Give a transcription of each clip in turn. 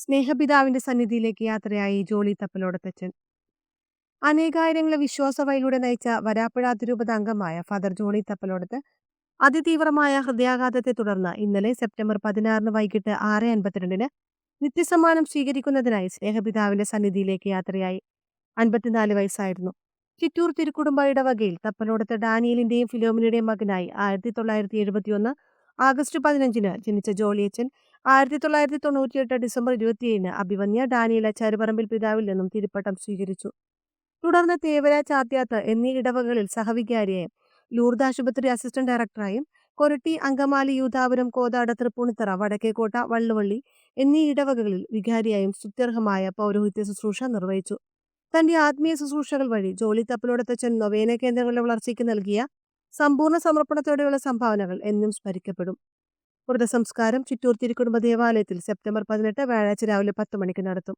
സ്നേഹപിതാവിന്റെ സന്നിധിയിലേക്ക് യാത്രയായി ജോളി തപ്പലോടത്തച്ഛൻ അനേകായിരങ്ങളെ വിശ്വാസവയിലൂടെ നയിച്ച വരാപ്പുഴ അതിരൂപത അംഗമായ ഫാദർ ജോളി തപ്പലോടത്ത് അതിതീവ്രമായ ഹൃദയാഘാതത്തെ തുടർന്ന് ഇന്നലെ സെപ്റ്റംബർ പതിനാറിന് വൈകിട്ട് ആറ് അൻപത്തിരണ്ടിന് നിത്യസമ്മാനം സ്വീകരിക്കുന്നതിനായി സ്നേഹപിതാവിന്റെ സന്നിധിയിലേക്ക് യാത്രയായി. അൻപത്തിനാല് വയസ്സായിരുന്നു. ചിറ്റൂർ തിരുക്കുടുംബ ഇടവകയിൽ തപ്പലോടത്ത് ഡാനിയലിന്റെയും ഫിലോമിനയുടെയും മകനായി ആയിരത്തി തൊള്ളായിരത്തി എഴുപത്തിയൊന്ന് ആഗസ്റ്റ് പതിനഞ്ചിന് ജനിച്ച ജോളിയച്ചൻ ആയിരത്തി തൊള്ളായിരത്തി തൊണ്ണൂറ്റിയെട്ട് ഡിസംബർ ഇരുപത്തിയേഴിന് അഭിവന്യ ഡാനിയില ചരുപറമ്പിൽ പിതാവിൽ നിന്നും തിരുപ്പട്ടം സ്വീകരിച്ചു. തുടർന്ന് തേവര ചാത്യാത്ത് എന്നീ ഇടവകളിൽ സഹവികാരിയായും. ലൂർദ് ആശുപത്രി അസിസ്റ്റന്റ് ഡയറക്ടറായും കൊരട്ടി അങ്കമാലി യൂതാപുരം കോതാട് തൃപ്പൂണിത്തറ വടക്കേക്കോട്ട വള്ളുവള്ളി എന്നീ ഇടവകകളിൽ വികാരിയായും സ്തുത്യർഹമായ പൗരോഹിത്യ ശുശ്രൂഷ നിർവഹിച്ചു. തന്റെ ആത്മീയ ശുശ്രൂഷകൾ വഴി ജോലി തപ്പലോടത്തച്ഛൻ നൊവേന കേന്ദ്രങ്ങളുടെ വളർച്ചയ്ക്ക് നൽകിയ സമ്പൂർണ സമർപ്പണത്തോടെയുള്ള സംഭാവനകൾ എന്നും സ്മരിക്കപ്പെടും. മൃതസംസ്കാരം ചിറ്റൂർ തിരുക്കുടുംബ ദേവാലയത്തിൽ സെപ്റ്റംബർ പതിനെട്ട് വ്യാഴാഴ്ച രാവിലെ പത്ത് മണിക്ക് നടത്തും.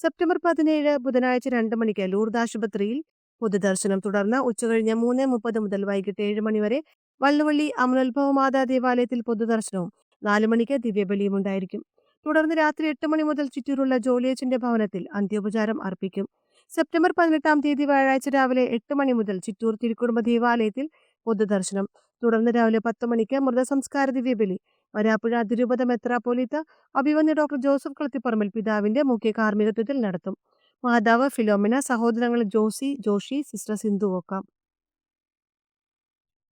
സെപ്റ്റംബർ പതിനേഴ് ബുധനാഴ്ച രണ്ട് മണിക്ക് ലൂർദ് ആശുപത്രിയിൽ പൊതുദർശനം തുടർന്ന് ഉച്ചകഴിഞ്ഞ് മൂന്ന് മുപ്പത് മുതൽ വൈകിട്ട് ഏഴ് മണിവരെ വള്ളുവള്ളി അമലോത്ഭവ മാതാ ദേവാലയത്തിൽ പൊതുദർശനവും നാല് മണിക്ക് ദിവ്യബലിയും ഉണ്ടായിരിക്കും. തുടർന്ന് രാത്രി എട്ട് മണി മുതൽ ചുറ്റൂരുള്ള ജോലിയച്ചന്റെ ഭവനത്തിൽ അന്ത്യോപചാരം അർപ്പിക്കും. സെപ്റ്റംബർ പതിനെട്ടാം തീയതി വ്യാഴാഴ്ച രാവിലെ എട്ട് മണി മുതൽ ചിറ്റൂർ തിരുക്കുടുംബ ദേവാലയത്തിൽ പൊതുദർശനം. തുടർന്ന് രാവിലെ പത്ത് മണിക്ക് മൃതസംസ്കാര ദിവ്യബലി. വരാപ്പുഴ അതിരൂപത മെത്രാപ്പോലീത്ത അഭിവന്യ ഡോക്ടർ ജോസഫ് കളത്തിപ്പറമ്പിൽ പിതാവിന്റെ മുഖ്യ കാർമ്മികത്വത്തിൽ നടത്തും. മാതാവ് ഫിലോമിന സഹോദരങ്ങൾ ജോസി ജോഷി സിസ്റ്റർ സിന്ധു ഒക്കാം.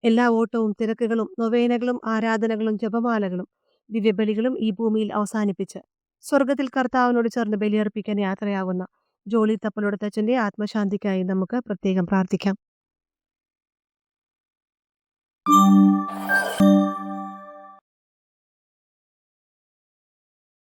എല്ലാ ഓട്ടവും തിരക്കുകളും നൊവേനകളും ആരാധനകളും ജപമാലകളും ദിവ്യബലികളും ഈ ഭൂമിയിൽ അവസാനിപ്പിച്ച് സ്വർഗത്തിൽ കർത്താവിനോട് ചേർന്ന് ബലിയർപ്പിക്കാൻ യാത്രയാകുന്ന ജോളി തപ്പലോടത്തച്ഛന്റെ ആത്മശാന്തിക്കായി നമുക്ക് പ്രത്യേകം പ്രാർത്ഥിക്കാം.